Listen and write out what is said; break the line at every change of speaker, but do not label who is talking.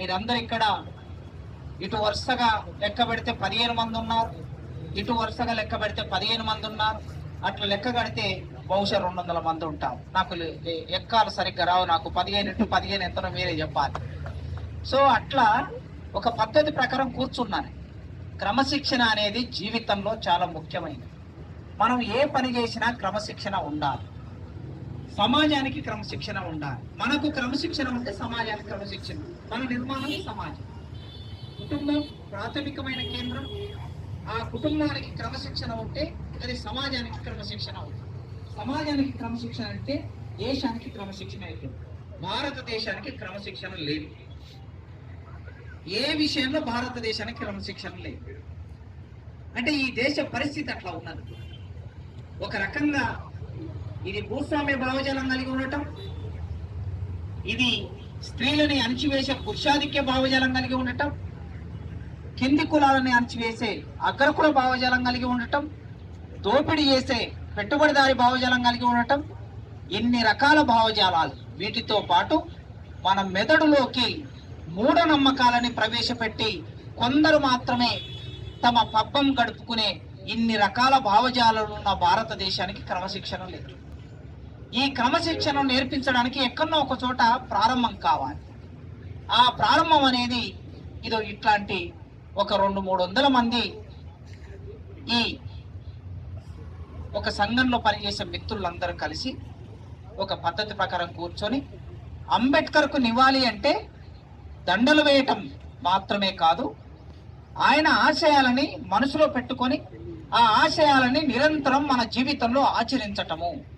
మీరందరు ఇక్కడ ఇటు వరుసగా లెక్క పెడితే పదిహేను మంది ఉన్నారు ఇటు వరుసగా లెక్క పెడితే పదిహేను మంది ఉన్నారు అట్లా లెక్క కడితే బహుశా రెండు వందల మంది ఉంటాం నాకు ఎక్కాలు సరిగ్గా రావు నాకు. పదిహేను ఇటు పదిహేను ఎంతనో మీరే చెప్పాలి. సో అట్లా ఒక పద్ధతి ప్రకారం కూర్చున్నాను. క్రమశిక్షణ అనేది జీవితంలో చాలా ముఖ్యమైనది. మనం ఏ పని చేసినా క్రమశిక్షణ ఉండాలి. సమాజానికి క్రమశిక్షణ ఉండాలి. మనకు క్రమశిక్షణ ఉంటే సమాజానికి క్రమశిక్షణ. మన నిర్మాణం సమాజం. కుటుంబం ప్రాథమికమైన కేంద్రం. ఆ కుటుంబానికి క్రమశిక్షణ ఉంటే అది సమాజానికి క్రమశిక్షణ అవుతుంది. సమాజానికి క్రమశిక్షణ అంటే దేశానికి క్రమశిక్షణ అవుతుంది. భారతదేశానికి క్రమశిక్షణ లేదు. ఏ విషయంలో భారతదేశానికి క్రమశిక్షణ లేదు? అంటే ఈ దేశ పరిస్థితి అట్లా ఉన్నది. ఒక రకంగా ఇది భూస్వామ్య భావజాలం కలిగి ఉండటం. ఇది స్త్రీలని అణచివేసే పురుషాధిక్య భావజాలం కలిగి ఉండటం. కింది కులాలని అణచివేసే అగ్రకుల భావజాలం కలిగి ఉండటం. దోపిడీ చేసే పెట్టుబడిదారి భావజాలం కలిగి ఉండటం. ఇన్ని రకాల భావజాలాలు వీటితో పాటు మన మెదడులోకి మూఢనమ్మకాలని ప్రవేశపెట్టి కొందరు మాత్రమే తమ పబ్బం గడుపుకునే ఇన్ని రకాల భావజాలాలు ఉన్న భారతదేశానికి క్రమశిక్షణ లేదు. ఈ క్రమశిక్షణను నేర్పించడానికి ఎక్కడో ఒక చోట ప్రారంభం కావాలి. ఆ ప్రారంభం అనేది ఇదో ఇట్లాంటి ఒక రెండు మూడు వందల మంది ఈ ఒక సంఘంలో పనిచేసే మిత్రులందరూ కలిసి ఒక పద్ధతి ప్రకారం కూర్చొని అంబేద్కర్కు నివాళి అంటే దండలు వేయటం మాత్రమే కాదు ఆయన ఆశయాలని మనసులో పెట్టుకొని ఆ ఆశయాలని నిరంతరం మన జీవితంలో ఆచరించటము.